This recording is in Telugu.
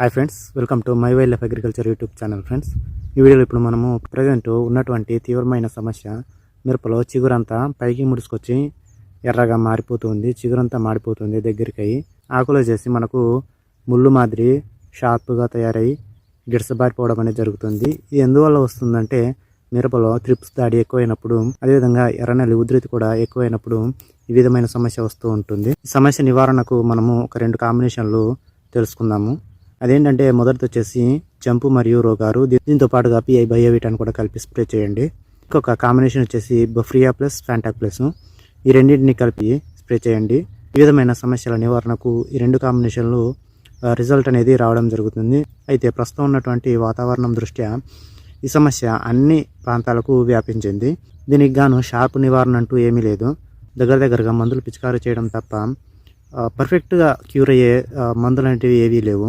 Hi friends welcome to my wild life agriculture YouTube channel friends ఈ వీడియోలో ఇప్పుడు మనము ప్రజెంట్ ఉన్నటువంటి తీవ్రమైన సమస్య మిరపలో చిగురంతా పైకి ముడుచుకొచ్చి ఎర్రగా మారిపోతుంది చిగురంతా మాడిపోతుంది దగ్గరికి. అయ్యి ఆకులో చేసి మనకు ముళ్ళు మాదిరి షార్ప్గా తయారై గిడసబారిపోవడం అనేది జరుగుతుంది. ఇది ఎందువల్ల వస్తుందంటే మిరపలో త్రిప్స్ దాడి ఎక్కువైనప్పుడు అదేవిధంగా ఎర్రనెల్లి ఉధృతి కూడా ఎక్కువైనప్పుడు ఈ విధమైన సమస్య వస్తూ ఉంటుంది. సమస్య నివారణకు మనము ఒక రెండు కాంబినేషన్లు తెలుసుకుందాము. అదేంటంటే మొదటిది వచ్చేసి జంపు మరియు రోగారు. దీంతో పాటుగా పిఐ బయోవిటాన్ కూడా కలిపి స్ప్రే చేయండి. ఇంకొక కాంబినేషన్ వచ్చేసి బఫ్రియా ప్లస్ ఫ్యాంటాక్ ప్లస్. ఈ రెండింటిని కలిపి స్ప్రే చేయండి. వివిధమైన సమస్యల నివారణకు ఈ రెండు కాంబినేషన్లు రిజల్ట్ అనేది రావడం జరుగుతుంది. అయితే ప్రస్తుతం ఉన్నటువంటి వాతావరణం దృష్ట్యా ఈ సమస్య అన్ని ప్రాంతాలకు వ్యాపించింది. దీనికి గాను షార్ప్ నివారణ అంటూ ఏమీ లేదు. దగ్గర దగ్గరగా మందులు పిచికారీ చేయడం తప్ప పర్ఫెక్ట్గా క్యూర్ అయ్యే మందులు అనేటివి ఏవీ లేవు.